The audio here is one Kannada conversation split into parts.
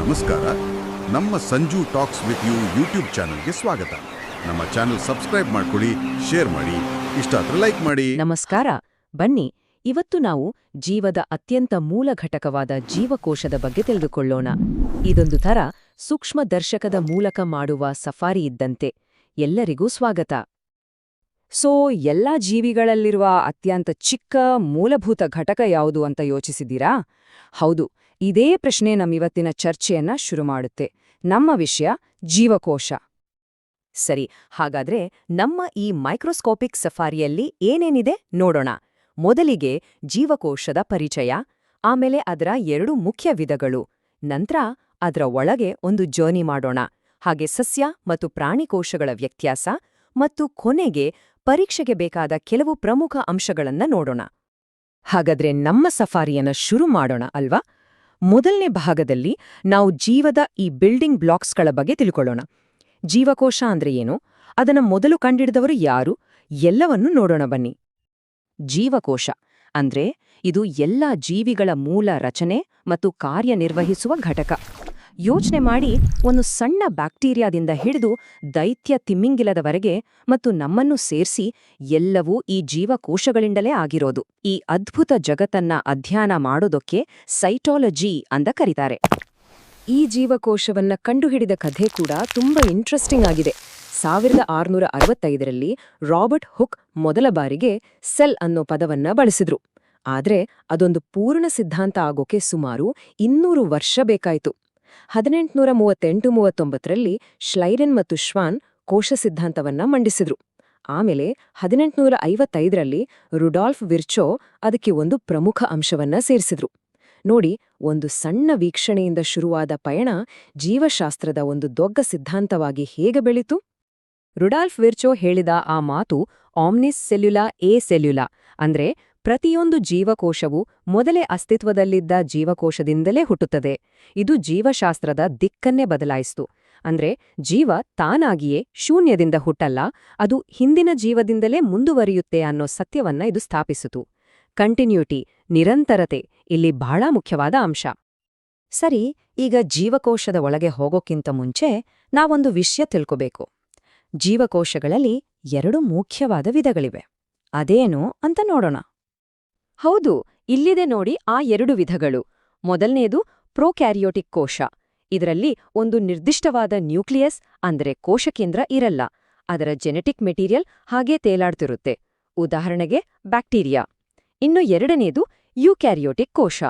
ನಮಸ್ಕಾರ. ನಮ್ಮ Sanju talks with you YouTube ಚಾನಲ್ಗೆ ಸ್ವಾಗತ. ನಮ್ಮ ಚಾನಲ್ ಸಬ್ಸ್ಕ್ರೈಬ್ ಮಾಡ್ಕೊಳ್ಳಿ, ಶೇರ್ ಮಾಡಿ, ಇಷ್ಟ ಲೈಕ್ ಮಾಡಿ. ನಮಸ್ಕಾರ. ಬನ್ನಿ, ಇವತ್ತು ನಾವು ಜೀವದ ಅತ್ಯಂತ ಮೂಲ ಘಟಕವಾದ ಜೀವಕೋಶದ ಬಗ್ಗೆ ತಿಳಿದುಕೊಳ್ಳೋಣ. ಇದೊಂದು ಥರ ಸೂಕ್ಷ್ಮ ದರ್ಶಕದ ಮೂಲಕ ಮಾಡುವ ಸಫಾರಿ ಇದ್ದಂತೆ. ಎಲ್ಲರಿಗೂ ಸ್ವಾಗತ. ಸೋ, ಎಲ್ಲಾ ಜೀವಿಗಳಲ್ಲಿರುವ ಅತ್ಯಂತ ಚಿಕ್ಕ ಮೂಲಭೂತ ಘಟಕ ಯಾವುದು ಅಂತ ಯೋಚಿಸಿದ್ದೀರಾ? ಹೌದು ಇದೇ ಪ್ರಶ್ನೆ ನಮ್ಮಿವತ್ತಿನ ಚರ್ಚೆಯನ್ನ ಶುರು ಮಾಡುತ್ತೆ. ನಮ್ಮ ವಿಷಯ ಜೀವಕೋಶ. ಸರಿ, ಹಾಗಾದ್ರೆ ನಮ್ಮ ಈ ಮೈಕ್ರೋಸ್ಕೋಪಿಕ್ ಸಫಾರಿಯಲ್ಲಿ ಏನೇನಿದೆ ನೋಡೋಣ. ಮೊದಲಿಗೆ ಜೀವಕೋಶದ ಪರಿಚಯ, ಆಮೇಲೆ ಅದರ ಎರಡು ಮುಖ್ಯ ವಿಧಗಳು, ನಂತರ ಅದರ ಒಳಗೆ ಒಂದು ಜರ್ನಿ ಮಾಡೋಣ. ಹಾಗೆ ಸಸ್ಯ ಮತ್ತು ಪ್ರಾಣಿಕೋಶಗಳ ವ್ಯತ್ಯಾಸ ಮತ್ತು ಕೊನೆಗೆ ಪರೀಕ್ಷೆಗೆ ಬೇಕಾದ ಕೆಲವು ಪ್ರಮುಖ ಅಂಶಗಳನ್ನ ನೋಡೋಣ. ಹಾಗಾದ್ರೆ ನಮ್ಮ ಸಫಾರಿಯನ್ನ ಶುರು ಮಾಡೋಣ ಅಲ್ವಾ? ಮೊದಲನೇ ಭಾಗದಲ್ಲಿ ನಾವು ಜೀವದ ಈ ಬಿಲ್ಡಿಂಗ್ ಬ್ಲಾಕ್ಸ್ಗಳ ಬಗ್ಗೆ ತಿಳ್ಕೊಳ್ಳೋಣ. ಜೀವಕೋಶ ಅಂದ್ರೆ ಏನು? ಅದನ್ನ ಮೊದಲು ಕಂಡಿಡಿದವರು ಯಾರು? ಎಲ್ಲವನ್ನೂ ನೋಡೋಣ ಬನ್ನಿ. ಜೀವಕೋಶ ಅಂದ್ರೆ ಇದು ಎಲ್ಲ ಜೀವಿಗಳ ಮೂಲ ರಚನೆ ಮತ್ತು ಕಾರ್ಯನಿರ್ವಹಿಸುವ ಘಟಕ. ಯೋಚನೆ ಮಾಡಿ ಒಂದು ಸಣ್ಣ ಬ್ಯಾಕ್ಟೀರಿಯಾದಿಂದ ಹಿಡಿದು ದೈತ್ಯ ತಿಮ್ಮಿಂಗಿಲದವರೆಗೆ ಮತ್ತು ನಮ್ಮನ್ನು ಸೇರ್ಸಿ ಎಲ್ಲವೂ ಈ ಜೀವಕೋಶಗಳಿಂದಲೇ ಆಗಿರೋದು. ಈ ಅದ್ಭುತ ಜಗತ್ತನ್ನ ಅಧ್ಯಯನ ಮಾಡೋದಕ್ಕೆ ಸೈಟಾಲಜಿ ಅಂತ ಕರೀತಾರೆ. ಈ ಜೀವಕೋಶವನ್ನ ಕಂಡುಹಿಡಿದ ಕಥೆ ಕೂಡ ತುಂಬಾ ಇಂಟ್ರೆಸ್ಟಿಂಗ್ ಆಗಿದೆ. ಸಾವಿರದ ಆರುನೂರ ಅರವತ್ತೈದರಲ್ಲಿ ರಾಬರ್ಟ್ ಹುಕ್ ಮೊದಲ ಬಾರಿಗೆ ಸೆಲ್ ಅನ್ನೋ ಪದವನ್ನ ಬಳಸಿದ್ರು. ಆದ್ರೆ ಅದೊಂದು ಪೂರ್ಣ ಸಿದ್ಧಾಂತ ಆಗೋಕೆ ಸುಮಾರು ಇನ್ನೂರು ವರ್ಷ ಬೇಕಾಯಿತು. ಹದಿನೆಂಟುನೂರ ಮೂವತ್ತೆಂಟು ಮೂವತ್ತೊಂಬತ್ತರಲ್ಲಿ ಶ್ಲೈರೆನ್ ಮತ್ತು ಶ್ವಾನ್ ಕೋಶ ಸಿದ್ಧಾಂತವನ್ನ ಮಂಡಿಸಿದ್ರು. ಆಮೇಲೆ ಹದಿನೆಂಟುನೂರ ಐವತ್ತೈದರಲ್ಲಿ ರುಡಾಲ್ಫ್ ವಿರ್ಚೋ ಅದಕ್ಕೆ ಒಂದು ಪ್ರಮುಖ ಅಂಶವನ್ನ ಸೇರಿಸಿದ್ರು. ನೋಡಿ, ಒಂದು ಸಣ್ಣ ವೀಕ್ಷಣೆಯಿಂದ ಶುರುವಾದ ಪಯಣ ಜೀವಶಾಸ್ತ್ರದ ಒಂದು ದೊಡ್ಡ ಸಿದ್ಧಾಂತವಾಗಿ ಹೇಗೆ ಬೆಳೀತು? ರುಡಾಲ್ಫ್ ವಿರ್ಚೋ ಹೇಳಿದ ಆ ಮಾತು ಆಮ್ನಿಸ್ ಸೆಲ್ಯುಲಾ ಎ ಸೆಲ್ಯುಲಾ, ಅಂದ್ರೆ ಪ್ರತಿಯೊಂದು ಜೀವಕೋಶವು ಮೊದಲೇ ಅಸ್ತಿತ್ವದಲ್ಲಿದ್ದ ಜೀವಕೋಶದಿಂದಲೇ ಹುಟ್ಟುತ್ತದೆ. ಇದು ಜೀವಶಾಸ್ತ್ರದ ದಿಕ್ಕನ್ನೇ ಬದಲಾಯಿಸಿತು. ಅಂದ್ರೆ ಜೀವ ತಾನಾಗಿಯೇ ಶೂನ್ಯದಿಂದ ಹುಟ್ಟಲ್ಲ, ಅದು ಹಿಂದಿನ ಜೀವದಿಂದಲೇ ಮುಂದುವರಿಯುತ್ತೆ ಅನ್ನೋ ಸತ್ಯವನ್ನ ಇದು ಸ್ಥಾಪಿಸಿತು. ಕಂಟಿನ್ಯೂಟಿ, ನಿರಂತರತೆ ಇಲ್ಲಿ ಬಹಳ ಮುಖ್ಯವಾದ ಅಂಶ. ಸರಿ, ಈಗ ಜೀವಕೋಶದ ಒಳಗೆ ಹೋಗೋಕ್ಕಿಂತ ಮುಂಚೆ ನಾವೊಂದು ವಿಷಯ ತಿಳ್ಕೋಬೇಕು. ಜೀವಕೋಶಗಳಲ್ಲಿ ಎರಡು ಮುಖ್ಯವಾದ ವಿಧಗಳಿವೆ. ಅದೇನು ಅಂತ ನೋಡೋಣ. ಹೌದು, ಇಲ್ಲಿದೆ ನೋಡಿ ಆ ಎರಡು ವಿಧಗಳು. ಮೊದಲನೆಯದು ಪ್ರೊಕ್ಯಾರಿಯೋಟಿಕ್ ಕೋಶ. ಇದರಲ್ಲಿ ಒಂದು ನಿರ್ದಿಷ್ಟವಾದ ನ್ಯೂಕ್ಲಿಯಸ್, ಅಂದ್ರೆ ಕೋಶಕೇಂದ್ರ ಇರಲ್ಲ. ಅದರ ಜೆನೆಟಿಕ್ ಮೆಟೀರಿಯಲ್ ಹಾಗೇ ತೇಲಾಡ್ತಿರುತ್ತೆ. ಉದಾಹರಣೆಗೆ ಬ್ಯಾಕ್ಟೀರಿಯಾ. ಇನ್ನು ಎರಡನೇದು ಯುಕ್ಯಾರಿಯೋಟಿಕ್ ಕೋಶ.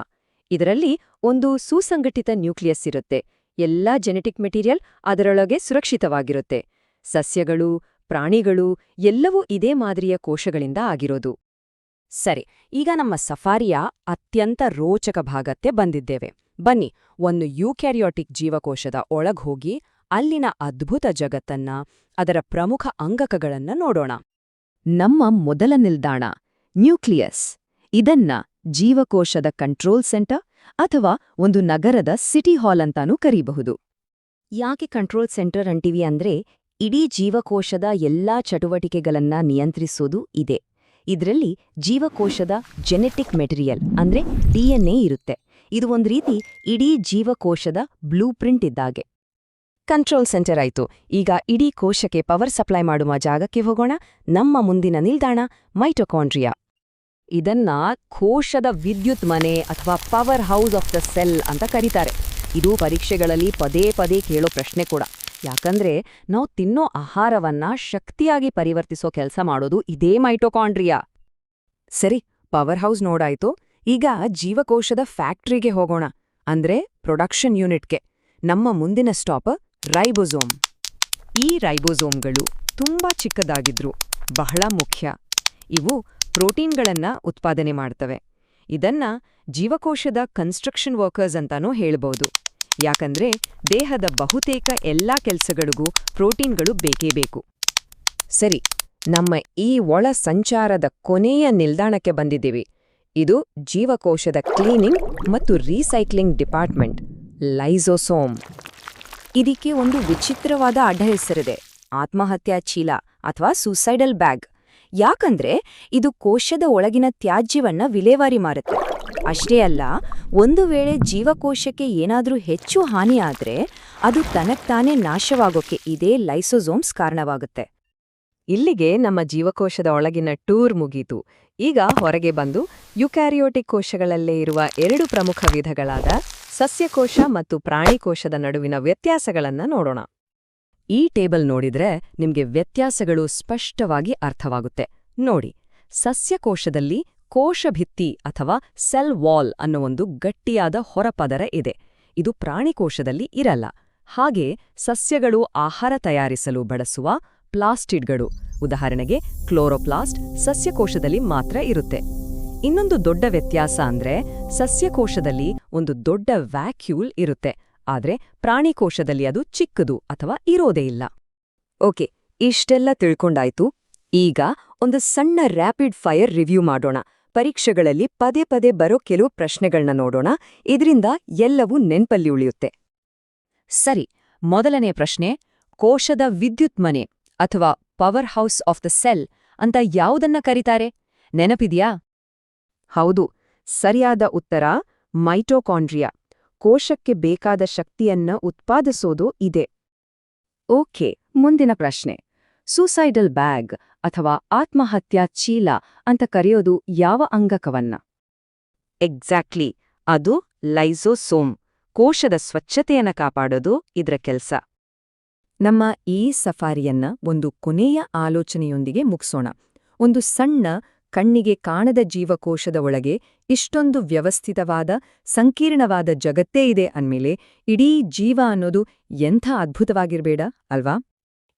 ಇದರಲ್ಲಿ ಒಂದು ಸುಸಂಘಟಿತ ನ್ಯೂಕ್ಲಿಯಸ್ ಇರುತ್ತೆ. ಎಲ್ಲಾ ಜೆನೆಟಿಕ್ ಮೆಟೀರಿಯಲ್ ಅದರೊಳಗೆ ಸುರಕ್ಷಿತವಾಗಿರುತ್ತೆ. ಸಸ್ಯಗಳು, ಪ್ರಾಣಿಗಳು ಎಲ್ಲವೂ ಇದೇ ಮಾದರಿಯ ಕೋಶಗಳಿಂದ ಆಗಿರೋದು. ಸರಿ, ಈಗ ನಮ್ಮ ಸಫಾರಿಯ ಅತ್ಯಂತ ರೋಚಕ ಭಾಗಕ್ಕೆ ಬಂದಿದ್ದೇವೆ. ಬನ್ನಿ, ಒಂದು ಯೂಕ್ಯಾರಿಯೋಟಿಕ್ ಜೀವಕೋಶದ ಒಳಗ್ ಹೋಗಿ ಅಲ್ಲಿನ ಅದ್ಭುತ ಜಗತ್ತನ್ನ, ಅದರ ಪ್ರಮುಖ ಅಂಗಕಗಳನ್ನ ನೋಡೋಣ. ನಮ್ಮ ಮೊದಲ ನಿಲ್ದಾಣ, ನ್ಯೂಕ್ಲಿಯಸ್. ಇದನ್ನ ಜೀವಕೋಶದ ಕಂಟ್ರೋಲ್ ಸೆಂಟರ್ ಅಥವಾ ಒಂದು ನಗರದ ಸಿಟಿ ಹಾಲ್ ಅಂತಾನೂ ಕರೀಬಹುದು. ಯಾಕೆ ಕಂಟ್ರೋಲ್ ಸೆಂಟರ್ ಅಂಟಿವಿ ಅಂದ್ರೆ, ಇಡೀ ಜೀವಕೋಶದ ಎಲ್ಲಾ ಚಟುವಟಿಕೆಗಳನ್ನ ನಿಯಂತ್ರಿಸೋದು ಇದೆ. ಇದರಲ್ಲಿ ಜೀವಕೋಶದ ಜೆನೆಟಿಕ್ ಮೆಟೀರಿಯಲ್ ಅಂದ್ರೆ ಡಿಎನ್ಎ ಇರುತ್ತೆ. ಇದು ಒಂದು ರೀತಿ ಇಡೀ ಜೀವಕೋಶದ ಬ್ಲೂ ಪ್ರಿಂಟ್ ಇದ್ದಾಗೆ. ಕಂಟ್ರೋಲ್ ಸೆಂಟರ್ ಆಯ್ತು. ಈಗ ಇಡೀ ಕೋಶಕ್ಕೆ ಪವರ್ ಸಪ್ಲೈ ಮಾಡುವ ಜಾಗಕ್ಕೆ ಹೋಗೋಣ. ನಮ್ಮ ಮುಂದಿನ ನಿಲ್ದಾಣ ಮೈಟೊಕಾಂಡ್ರಿಯಾ ಇದನ್ನ ಕೋಶದ ವಿದ್ಯುತ್ ಮನೆ ಅಥವಾ powerhouse of the cell ಅಂತ ಕರೀತಾರೆ. ಇದು ಪರೀಕ್ಷೆಗಳಲ್ಲಿ ಪದೇ ಪದೇ ಕೇಳೋ ಪ್ರಶ್ನೆ ಕೂಡ. ಯಾಕಂದ್ರೆ ನಾವು ತಿನ್ನೋ ಆಹಾರವನ್ನ ಶಕ್ತಿಯಾಗಿ ಪರಿವರ್ತಿಸೋ ಕೆಲಸ ಮಾಡೋದು ಇದೇ ಮೈಟೋಕಾಂಡ್ರಿಯಾ. ಸರಿ, ಪವರ್ ಹೌಸ್ ನೋಡಾಯ್ತು. ಈಗ ಜೀವಕೋಶದ ಫ್ಯಾಕ್ಟ್ರಿಗೆ ಹೋಗೋಣ. ಅಂದ್ರೆ ಪ್ರೊಡಕ್ಷನ್ ಯೂನಿಟ್ಗೆ. ನಮ್ಮ ಮುಂದಿನ ಸ್ಟಾಪ್ ರೈಬೋಸೋಮ್. ಈ ರೈಬೋಸೋಮ್ಗಳು ತುಂಬಾ ಚಿಕ್ಕದಾಗಿದ್ರು, ಬಹಳ ಮುಖ್ಯ. ಇವು ಪ್ರೋಟೀನ್ಗಳನ್ನ ಉತ್ಪಾದನೆ ಮಾಡ್ತವೆ. ಇದನ್ನ ಜೀವಕೋಶದ ಕನ್ಸ್ಟ್ರಕ್ಷನ್ ವರ್ಕರ್ಸ್ ಅಂತಾನೂ ಹೇಳ್ಬೋದು. ಯಾಕಂದ್ರೆ ದೇಹದ ಬಹುತೇಕ ಎಲ್ಲಾ ಕೆಲಸಗಳಿಗೂ ಪ್ರೋಟೀನ್ಗಳು ಬೇಕೇ ಬೇಕು. ಸರಿ, ನಮ್ಮ ಈ ಒಳ ಸಂಚಾರದ ಕೊನೆಯ ನಿಲ್ದಾಣಕ್ಕೆ ಬಂದಿದ್ದೀವಿ. ಇದು ಜೀವಕೋಶದ ಕ್ಲೀನಿಂಗ್ ಮತ್ತು ರೀಸೈಕ್ಲಿಂಗ್ ಡಿಪಾರ್ಟ್ಮೆಂಟ್, ಲೈಸೋಸೋಮ್. ಇದಕ್ಕೆ ಒಂದು ವಿಚಿತ್ರವಾದ ಅಡ್ಡ ಹೆಸರಿದೆ, ಆತ್ಮಹತ್ಯಾ ಚೀಲ ಅಥವಾ ಸೂಸೈಡಲ್ ಬ್ಯಾಗ್ ಯಾಕಂದ್ರೆ ಇದು ಕೋಶದ ಒಳಗಿನ ತ್ಯಾಜ್ಯವನ್ನ ವಿಲೇವಾರಿ ಮಾರುತ್ತೆ. ಅಷ್ಟೇ ಅಲ್ಲ, ಒಂದು ವೇಳೆ ಜೀವಕೋಶಕ್ಕೆ ಏನಾದರೂ ಹೆಚ್ಚು ಹಾನಿ ಅದು ತನಕ್ತಾನೇ ನಾಶವಾಗೋಕೆ ಇದೇ ಲೈಸೋಸೋಮ್ಸ್ ಕಾರಣವಾಗುತ್ತೆ. ಇಲ್ಲಿಗೆ ನಮ್ಮ ಜೀವಕೋಶದ ಒಳಗಿನ ಟೂರ್ ಮುಗೀತು. ಈಗ ಹೊರಗೆ ಬಂದು ಯುಕ್ಯಾರಿಯೋಟಿಕ್ ಕೋಶಗಳಲ್ಲೇ ಇರುವ ಎರಡು ಪ್ರಮುಖ ವಿಧಗಳಾದ ಸಸ್ಯಕೋಶ ಮತ್ತು ಪ್ರಾಣಿಕೋಶದ ನಡುವಿನ ವ್ಯತ್ಯಾಸಗಳನ್ನು ನೋಡೋಣ. ಈ ಟೇಬಲ್ ನೋಡಿದ್ರೆ ನಿಮಗೆ ವ್ಯತ್ಯಾಸಗಳು ಸ್ಪಷ್ಟವಾಗಿ ಅರ್ಥವಾಗುತ್ತೆ. ನೋಡಿ, ಸಸ್ಯಕೋಶದಲ್ಲಿ ಕೋಶಭಿತ್ತಿ ಅಥವಾ ಸೆಲ್ ವಾಲ್ ಅನ್ನೋ ಒಂದು ಗಟ್ಟಿಯಾದ ಹೊರಪದರ ಇದೆ. ಇದು ಪ್ರಾಣಿಕೋಶದಲ್ಲಿ ಇರಲ್ಲ. ಹಾಗೆ ಸಸ್ಯಗಳು ಆಹಾರ ತಯಾರಿಸಲು ಬಳಸುವ ಪ್ಲಾಸ್ಟಿಡ್ಗಳು, ಉದಾಹರಣೆಗೆ ಕ್ಲೋರೋಪ್ಲಾಸ್ಟ್ ಸಸ್ಯಕೋಶದಲ್ಲಿ ಮಾತ್ರ ಇರುತ್ತೆ. ಇನ್ನೊಂದು ದೊಡ್ಡ ವ್ಯತ್ಯಾಸ ಅಂದ್ರೆ ಸಸ್ಯಕೋಶದಲ್ಲಿ ಒಂದು ದೊಡ್ಡ ವ್ಯಾಕ್ಯೂಲ್ ಇರುತ್ತೆ, ಆದ್ರೆ ಪ್ರಾಣಿಕೋಶದಲ್ಲಿ ಅದು ಚಿಕ್ಕದು ಅಥವಾ ಇರೋದೇ ಇಲ್ಲ. ಓಕೆ, ಇಷ್ಟೆಲ್ಲ ತಿಳ್ಕೊಂಡಾಯ್ತು. ಈಗ ಒಂದು ಸಣ್ಣ ರ್ಯಾಪಿಡ್ ಫೈರ್ ರಿವ್ಯೂ ಮಾಡೋಣ. ಪರೀಕ್ಷೆಗಳಲ್ಲಿ ಪದೇ ಪದೇ ಬರೋ ಕೆಲವು ಪ್ರಶ್ನೆಗಳನ್ನ ನೋಡೋಣ. ಇದರಿಂದ ಎಲ್ಲವೂ ನೆನ್ಪಲ್ಲಿ ಉಳಿಯುತ್ತೆ. ಸರಿ, ಮೊದಲನೇ ಪ್ರಶ್ನೆ, ಕೋಶದ ವಿದ್ಯುತ್ ಮನೆ ಅಥವಾ powerhouse of the cell ಅಂತ ಯಾವುದನ್ನ ಕರೀತಾರೆ? ನೆನಪಿದ್ಯಾ? ಹೌದು, ಸರಿಯಾದ ಉತ್ತರ ಮೈಟೋಕಾಂಡ್ರಿಯಾ. ಕೋಶಕ್ಕೆ ಬೇಕಾದ ಶಕ್ತಿಯನ್ನ ಉತ್ಪಾದಿಸೋದು ಇದೆ. ಓಕೆ, ಮುಂದಿನ ಪ್ರಶ್ನೆ, ಸೂಸೈಡಲ್ ಬ್ಯಾಗ್ ಅಥವಾ ಆತ್ಮಹತ್ಯಾ ಚೀಲ ಅಂತ ಕರೆಯೋದು ಯಾವ ಅಂಗಕವನ್ನ? ಎಕ್ಸಾಕ್ಟ್ಲಿ ಅದು ಲೈಸೋಸೋಮ್ ಕೋಶದ ಸ್ವಚ್ಛತೆಯನ್ನ ಕಾಪಾಡೋದು ಇದರ ಕೆಲಸ. ನಮ್ಮ ಈ ಸಫಾರಿಯನ್ನ ಒಂದು ಕೊನೆಯ ಆಲೋಚನೆಯೊಂದಿಗೆ ಮುಗಿಸೋಣ. ಒಂದು ಸಣ್ಣ ಕಣ್ಣಿಗೆ ಕಾಣದ ಜೀವಕೋಶದ ಒಳಗೆ ಇಷ್ಟೊಂದು ವ್ಯವಸ್ಥಿತವಾದ ಸಂಕೀರ್ಣವಾದ ಜಗತ್ತೇ ಇದೆ ಅಂದ್ಮೇಲೆ ಇಡೀ ಜೀವ ಅನ್ನೋದು ಎಂಥ ಅದ್ಭುತವಾಗಿರ್ಬೇಡ ಅಲ್ವಾ?